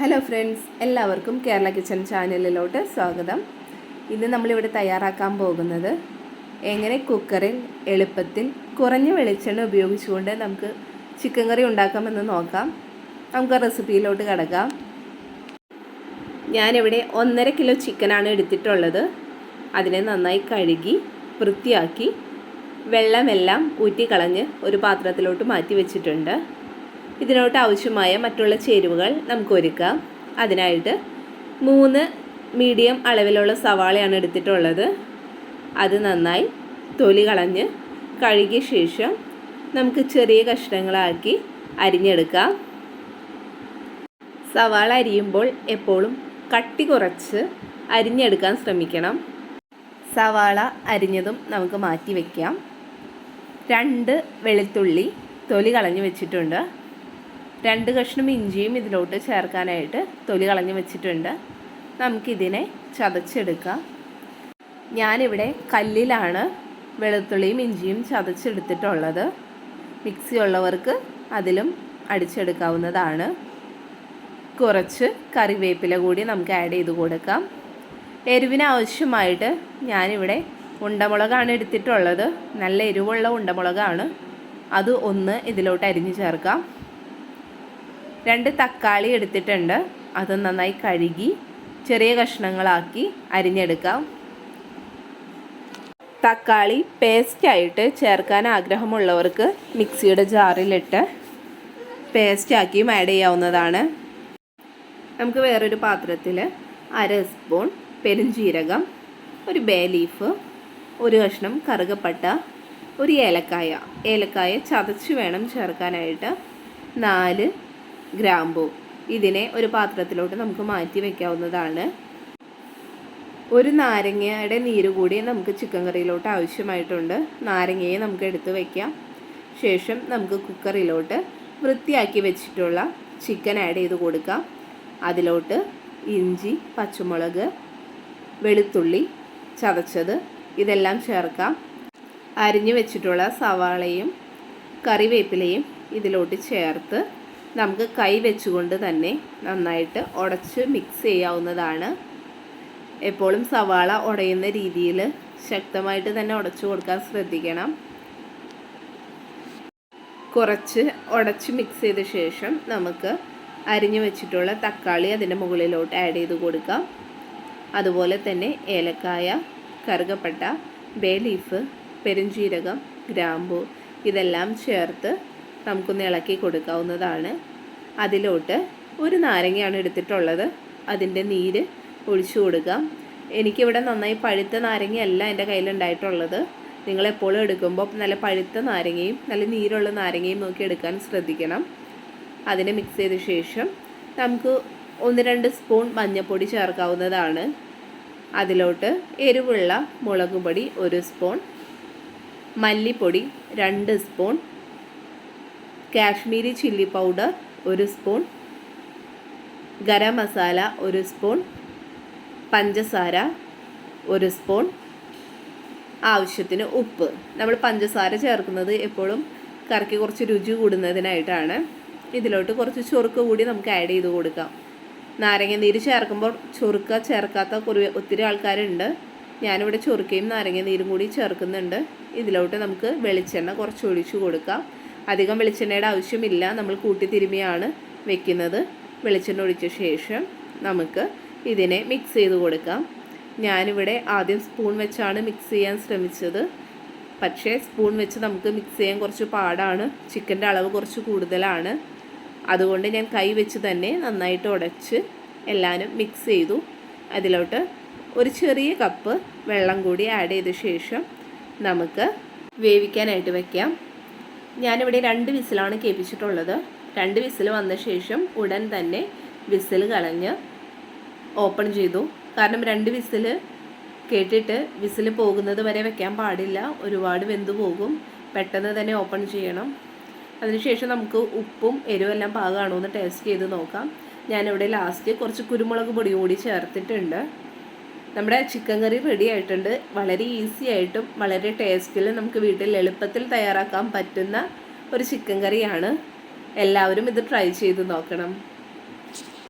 Hello friends എല്ലാവർക്കും Kerala kitchen ചാനലിലോട്ട് സ്വാഗതം. ഇന്ന് നമ്മളിവിടെ തയ്യാറാക്കാൻ പോകുന്നത് എങ്ങനെ കുക്കറിൽ എളുപ്പത്തിൽ കുറഞ്ഞ വെളിച്ചെണ്ണ ഉപയോഗിച്ചുകൊണ്ട് നമുക്ക് ചിക്കൻ കറി ഉണ്ടാക്കാമെന്ന് നോക്കാം. നമുക്ക് റെസിപ്പിയിലോട്ട് കിടക്കാം. ഞാനിവിടെ ഒന്നര കിലോ ചിക്കനാണ് എടുത്തിട്ടുള്ളത്. അതിനെ നന്നായി കഴുകി വൃത്തിയാക്കി വെള്ളമെല്ലാം ഊറ്റിക്കളഞ്ഞ് ഒരു പാത്രത്തിലോട്ട് മാറ്റി വെച്ചിട്ടുണ്ട്. ഇതിനോട്ട് ആവശ്യമായ മറ്റുള്ള ചേരുവകൾ നമുക്ക് ഒരുക്കാം. അതിനായിട്ട് മൂന്ന് മീഡിയം അളവിലുള്ള സവാളയാണ് എടുത്തിട്ടുള്ളത്. അത് നന്നായി തൊലി കളഞ്ഞ് കഴുകിയ ശേഷം നമുക്ക് ചെറിയ കഷ്ണങ്ങളാക്കി അരിഞ്ഞെടുക്കാം. സവാള അരിയുമ്പോൾ എപ്പോഴും കട്ടി കുറച്ച് അരിഞ്ഞെടുക്കാൻ ശ്രമിക്കണം. സവാള അരിഞ്ഞതും നമുക്ക് മാറ്റി വയ്ക്കാം രണ്ട് വെളുത്തുള്ളി തൊലി കളഞ്ഞ് വെച്ചിട്ടുണ്ട്. രണ്ട് കഷ്ണം ഇഞ്ചിയും ഇതിലോട്ട് ചേർക്കാനായിട്ട് തൊലി കളഞ്ഞ് വെച്ചിട്ടുണ്ട്. നമുക്കിതിനെ ചതച്ചെടുക്കാം. ഞാനിവിടെ കല്ലിലാണ് വെളുത്തുള്ളിയും ഇഞ്ചിയും ചതച്ചെടുത്തിട്ടുള്ളത്. മിക്സി ഉള്ളവർക്ക് അതിലും അടിച്ചെടുക്കാവുന്നതാണ്. കുറച്ച് കറിവേപ്പില കൂടി നമുക്ക് ആഡ് ചെയ്ത് കൊടുക്കാം. എരിവിന് ആവശ്യമായിട്ട് ഞാനിവിടെ ഉണ്ടമുളകാണ് എടുത്തിട്ടുള്ളത്. നല്ല എരിവുള്ള ഉണ്ടമുളകാണ്. അത് ഒന്ന് ഇതിലോട്ട് അരിഞ്ഞു ചേർക്കാം. രണ്ട് തക്കാളി എടുത്തിട്ടുണ്ട്. അത് നന്നായി കഴുകി ചെറിയ കഷ്ണങ്ങളാക്കി അരിഞ്ഞെടുക്കാം. തക്കാളി പേസ്റ്റായിട്ട് ചേർക്കാൻ ആഗ്രഹമുള്ളവർക്ക് മിക്സിയുടെ ജാറിലിട്ട് പേസ്റ്റാക്കിയും ആഡ് ചെയ്യാവുന്നതാണ്. നമുക്ക് വേറൊരു പാത്രത്തിൽ അര സ്പൂൺ പെരുംജീരകം ഒരു ബേ ലീഫ് ഒരു കഷ്ണം കറുകപ്പട്ട ഒരു ഏലക്കായ. ഏലക്കായ ചതച്ച് വേണം ചേർക്കാനായിട്ട്. നാല് ഗ്രാമ്പു. ഇതിനെ ഒരു പാത്രത്തിലോട്ട് നമുക്ക് മാറ്റി വയ്ക്കാവുന്നതാണ് ഒരു നാരങ്ങയുടെ നീര് കൂടി നമുക്ക് ചിക്കൻ കറിയിലോട്ട് ആവശ്യമായിട്ടുണ്ട്. നാരങ്ങയെ നമുക്ക് എടുത്ത് വയ്ക്കാം ശേഷം നമുക്ക് കുക്കറിലോട്ട് വൃത്തിയാക്കി വെച്ചിട്ടുള്ള ചിക്കൻ ആഡ് ചെയ്ത് കൊടുക്കാം. അതിലോട്ട് ഇഞ്ചി പച്ചമുളക് വെളുത്തുള്ളി ചതച്ചത് ഇതെല്ലാം ചേർക്കാം. അരിഞ്ഞു വെച്ചിട്ടുള്ള സവാളയും കറിവേപ്പിലയും ഇതിലോട്ട് ചേർത്ത് നമുക്ക് കൈ വെച്ചുകൊണ്ട് തന്നെ നന്നായിട്ട് ഉടച്ച് മിക്സ് ചെയ്യാവുന്നതാണ്. എപ്പോഴും സവാള ഉടയുന്ന രീതിയിൽ ശക്തമായിട്ട് തന്നെ ഉടച്ചു കൊടുക്കാൻ ശ്രദ്ധിക്കണം. കുറച്ച് ഉടച്ച് മിക്സ് ചെയ്ത ശേഷം നമുക്ക് അരിഞ്ഞു വെച്ചിട്ടുള്ള തക്കാളി അതിന്റെ മുകളിലോട്ട് ആഡ് ചെയ്ത് കൊടുക്കാം. അതുപോലെ തന്നെ ഏലക്കായ കറുകപ്പട്ട ബേ ലീഫ് പെരുംജീരകം ഗ്രാമ്പു ഇതെല്ലാം ചേർത്ത് നമുക്കൊന്ന് ഇളക്കി കൊടുക്കാവുന്നതാണ്. അതിലോട്ട് ഒരു നാരങ്ങയാണ് എടുത്തിട്ടുള്ളത്. അതിന്റെ നീര് ഒഴിച്ചു കൊടുക്കാം എനിക്കിവിടെ നന്നായി പഴുത്ത നാരങ്ങയല്ല എന്റെ കയ്യിലുണ്ടായിട്ടുള്ളത്. നിങ്ങളെപ്പോഴും എടുക്കുമ്പോൾ നല്ല പഴുത്ത നാരങ്ങയും നല്ല നീരുള്ള നാരങ്ങയും നോക്കി എടുക്കാൻ ശ്രദ്ധിക്കണം. അതിനെ മിക്സ് ചെയ്ത ശേഷം നമുക്ക് ഒന്ന് രണ്ട് സ്പൂൺ മഞ്ഞൾപ്പൊടി ചേർക്കാവുന്നതാണ്. അതിലോട്ട് എരിവുള്ള മുളക് പൊടി ഒരു സ്പൂൺ മല്ലിപ്പൊടി രണ്ട് സ്പൂൺ കാശ്മീരി ചില്ലി പൗഡർ ഒരു സ്പൂൺ ഗരം മസാല ഒരു സ്പൂൺ പഞ്ചസാര ഒരു സ്പൂൺ ആവശ്യത്തിന് ഉപ്പ്. നമ്മൾ പഞ്ചസാര ചേർക്കുന്നത് എപ്പോഴും കറിക്ക് കുറച്ച് രുചി കൂടുന്നതിനായിട്ടാണ്. ഇതിലോട്ട് കുറച്ച് ചൊറുക്ക് കൂടി നമുക്ക് ആഡ് ചെയ്ത് കൊടുക്കാം. നാരങ്ങ നീര് ചേർക്കുമ്പോൾ ചൊറുക്ക ചേർക്കാത്ത കുറേ ഒത്തിരി ആൾക്കാരുണ്ട്. ഞാനിവിടെ ചൊറുക്കയും നാരങ്ങ നീരും കൂടി ചേർക്കുന്നുണ്ട്. ഇതിലോട്ട് നമുക്ക് വെളിച്ചെണ്ണ കുറച്ച് ഒഴിച്ചു കൊടുക്കാം. അധികം വെളിച്ചെണ്ണയുടെ ആവശ്യമില്ല. നമ്മൾ കൂട്ടി തിരുമിയാണ് വെക്കുന്നത്. വെളിച്ചെണ്ണ ഒഴിച്ച ശേഷം നമുക്ക് ഇതിനെ മിക്സ് ചെയ്ത് കൊടുക്കാം. ഞാനിവിടെ ആദ്യം സ്പൂൺ വെച്ചാണ് മിക്സ് ചെയ്യാൻ ശ്രമിച്ചത്. പക്ഷേ സ്പൂൺ വെച്ച് നമുക്ക് മിക്സ് ചെയ്യാൻ കുറച്ച് പാടാണ്. ചിക്കന്റെ അളവ് കുറച്ച് കൂടുതലാണ്. അതുകൊണ്ട് ഞാൻ കൈ വെച്ച് തന്നെ നന്നായിട്ട് ഉടച്ച് എല്ലാവരും മിക്സ് ചെയ്തു. അതിലോട്ട് ഒരു ചെറിയ കപ്പ് വെള്ളം കൂടി ആഡ് ചെയ്ത ശേഷം നമുക്ക് വേവിക്കാനായിട്ട് വയ്ക്കാം ഞാനിവിടെ രണ്ട് വിസിലാണ് കേൾപ്പിച്ചിട്ടുള്ളത്. രണ്ട് വിസിൽ വന്ന ശേഷം ഉടൻ തന്നെ വിസിൽ കളഞ്ഞ് ഓപ്പൺ ചെയ്തു. കാരണം രണ്ട് വിസിൽ കേട്ടിട്ട് വിസിൽ പോകുന്നത് വരെ വെക്കാൻ പാടില്ല. ഒരുപാട് വെന്തു പോകും. പെട്ടെന്ന് തന്നെ ഓപ്പൺ ചെയ്യണം. അതിനുശേഷം നമുക്ക് ഉപ്പും എരിവെല്ലാം പാകമാണോ എന്ന് ടേസ്റ്റ് ചെയ്ത് നോക്കാം. ഞാനിവിടെ ലാസ്റ്റ് കുറച്ച് കുരുമുളക് പൊടി കൂടി ചേർത്തിട്ടുണ്ട്. നമ്മുടെ ചിക്കൻ കറി റെഡി ആയിട്ടുണ്ട്. വളരെ ഈസി ആയിട്ടും വളരെ ടേസ്റ്റിലും നമുക്ക് വീട്ടിൽ എളുപ്പത്തിൽ തയ്യാറാക്കാൻ പറ്റുന്ന ഒരു ചിക്കൻ കറിയാണ് എല്ലാവരും ഇത് ട്രൈ ചെയ്ത് നോക്കണം.